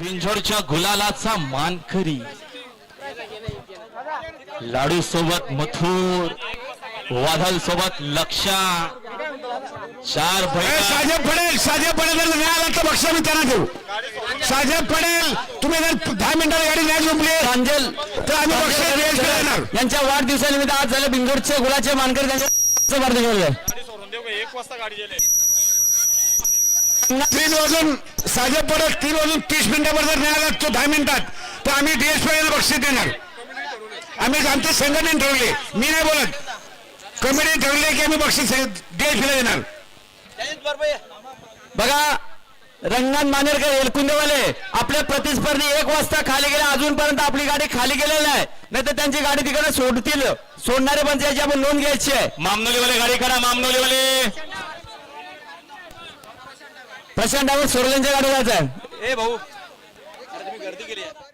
पिंजोरच्या गुलालाचा मानकरी. लाडू सोबत मथुर वादल सोबत लक्षा चार साहेब पडेल साहेब पडेल जर नाही आला तर बक्षा मी त्यांना देऊ. साहेब पडेल तुम्ही जर दहा मिनिटात गाडी नाही झोपली प्रांजल तर आम्ही बक्षा वेळ देणार यांच्या वाढदिवसानिमित्त आज झाले बिंदूरचे गुलाचे मानकरी त्यांच्या वाढदिवस. एक वाजता गाडी गेले. तीन वाजून साहेब पडेल तीन वाजून तीस मिनिटावर जर नाही आला तो दहा मिनिटात तर आम्ही डीएसपी बक्षीस देणार. आम्ही आमची संघटनेने ठेवले मी नाही बोलत. कमिटी ठेवले की आम्ही बक्षीस डीएसपीला देणार. बघा रंगनाथ मानेरकर एलकुंदेवाले आपले प्रतिस्पर्धी एक वाजता खाली गेले अजूनपर्यंत आपली गाडी खाली गेलेली आहे नाही. तर त्यांची गाडी तिकडे सोडतील. सोडणारे पण त्याची आपण नोंद घ्यायची आहे. मामनोलीवाले गाडी करा मामनोलीवाले. प्रशांत डायव्हर सोरल्यांच्या गाडी जायचं आहे. ए भाऊ. तुम्ही गर्दी केली आहे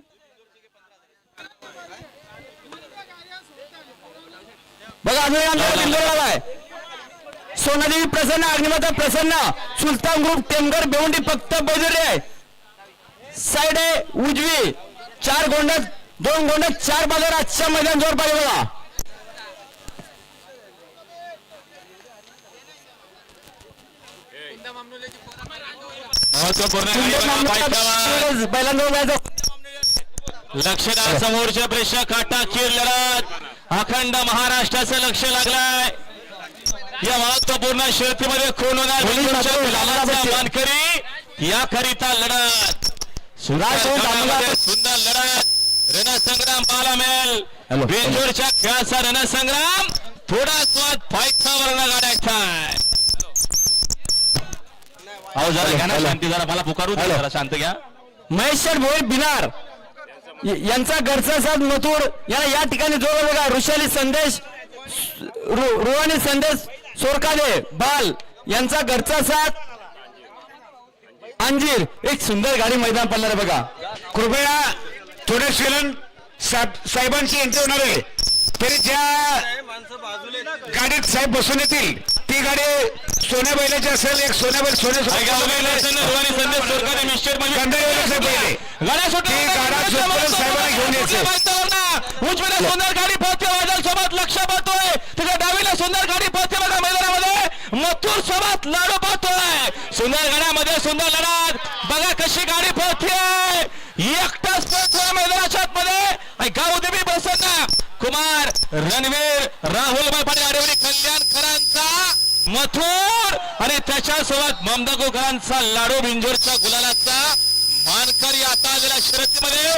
बघा अजून आहे सोनादेवी प्रसन्न अग्निमाता प्रसन्न सुलतान ग्रुप टेमगर बेवंडी फक्त बैजुरी आहे. साइड आहे उजवी चार गोंडात दोन गोंडात चार बाजार आजच्या मैदान जोर पाहिजे बघा महत्त्वपूर्ण गाडी बघा, पायथ्यावर. पहिल्यांदा जायचं लक्षदार समोरच्या प्रेक्षा काटा किर लढत अखंड महाराष्ट्राचं लक्ष लागलाय. या महत्त्वपूर्ण शर्यतीमध्ये कोण होणार मानकरी याकरिता लढत. सुंदर लढत. रणसंग्राम पाहायला मिळेल. बेंजोरच्या खेळाचा रणसंग्राम. थोडा स्वाद फायथावर गाड्याचा अहो जरा घ्या ना. शांती जरा मला पुकारू द्या. जरा शांत घ्या. महेश भोई बिनार. यांचा घरचा साथ मथुर. याला या ठिकाणी जोड बघा. ऋषाली संदेश रु- रुहानी संदेश सोरकादे बाल. यांचा घरचा साथ अंजीर. एक सुंदर गाडी मैदान पडणार आहे बघा. कृपया थोडे शिलन साहेबांची एंट्री होणार आहे. तरी ज्या गाडीत साहेब बसून येतील. ती गाडी सोन्या बैलाची असेल एक सोन्या बैल सोन्या म्हणजे- उजवीला सुंदर गाडी पळते वादळ सोबत लक्ष पाहतोय तिच्या डावीला सुंदर गाडी पळते बघा मैदानामध्ये. मथुर सोबत लाडू पाहतोय सुंदर गाड्यामध्ये सुंदर लढत. बघा कशी गाडी पळते एकटाच पळतोय मैदानाच्या आतमध्ये. गाव देवी बसना कुमार रणवीर राहुल आडेवरी कल्याणकरांचा मथुर आणि त्याच्यासोबत ममदागोकरांचा लाडू बिंजोरच्या गुलालाचा मानकरी आता आलेल्या शर्यतीमध्ये.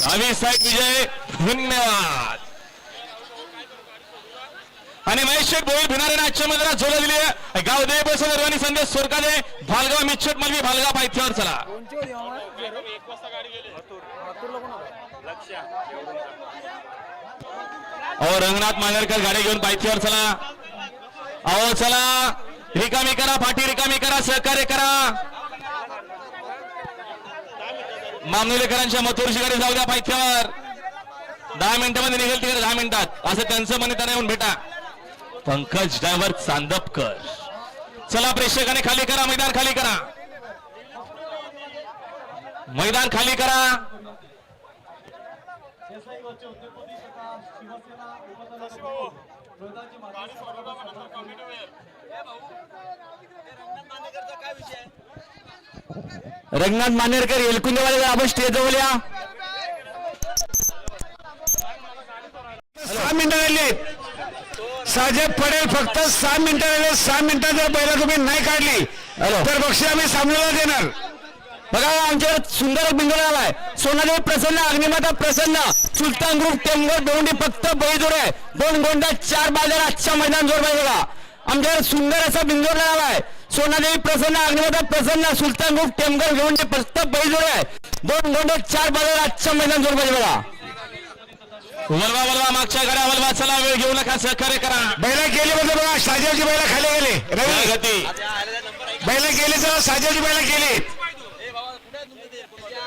दहावी साईड विजय धन्यवाद. आणि महेश भोई भिनारे आजच्या मैदानात जोडा दिली आहे. गावदेव बसव निर्वाणी संदेश सोरकादे भालगाव मिच्छट मलवी भालगाव पायथ्यावर चला. अहो रंगनाथ मांगरकर गाडी घेऊन पायथ्यावर चला. अहो चला. रिकामी करा फाटी रिकामी करा सहकार्य करा. मामनुलेकरांच्या मथुरशी गाडी जाऊ द्या पायथ्यावर दहा मिनिटामध्ये निघेल तिकडे दहा मिनिटात. असं त्यांचं म्हणे त्यांना येऊन भेटा. पंकज ड्रायव्हर चांदपकर. चला प्रेक्षकाने खाली करा मैदान खाली करा. मैदान खाली करा. रंगनाथ मानेरकर एलकुंदेवाले आपण स्टेज या. सहा मिनिटं राहिली. साहेब पडेल फक्त सहा मिनिटं राहिले. सहा मिनिटं जर बैला तुम्ही नाही काढली. तर बक्षीस आम्ही सामन्याला देणार. बघा आमच्याकडे सुंदर बिंदू आलाय सोनादेवी प्रसन्न अग्निमाता प्रसन्न सुलतान ग्रुप टेमगर दोंडी फक्त बैजोड आहे दोन गोंडा चार बाजार आजच्या मैदान जोड पाहिजे बघा. आमच्याकडे सुंदर असा बिंदू आलाय सोनादेवी प्रसन्न अग्निमाता प्रसन्न सुलतान ग्रुप टेमगर दोंडी फक्त बैजोड आहे दोन गोंडा चार बाजार आजच्या मैदान जोड पाहिजे बघा. वलवा वलवा मागच्या गाड्या वलवा चला वेळ घेऊ नका सहकार्य करा. बैला गेले म्हणजे बघा साजेवची बैला खाली गेले. रवी गती. बैला गेले तेव्हा साजेवची बैला गेली